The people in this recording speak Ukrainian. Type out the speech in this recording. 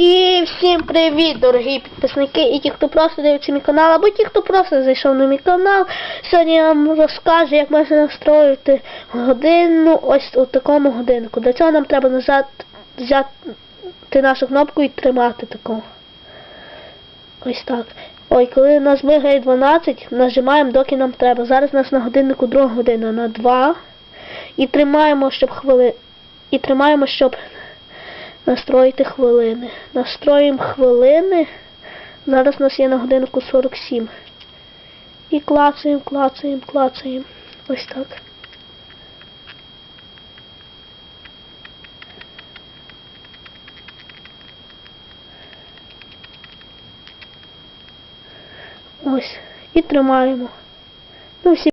Всім привіт, дорогі підписники і ті, хто просто дивиться мій канал, або ті, хто просто зайшов на мій канал. Сьогодні я вам розкажу, як можна настроїти годину ось у такому годиннику. Для цього нам треба нажати, взяти нашу кнопку і тримати таку. Ось так. Ой, коли у нас мигає 12, нажимаємо, доки нам треба. Зараз у нас на годиннику друга година на 2. І тримаємо, щоб хвили... І тримаємо, щоб настроїти хвилини. Настроїмо хвилини. Зараз у нас є на годинку 47. І клацаємо, клацаємо, клацаємо. Ось так. Ось. І тримаємо. Ну, всі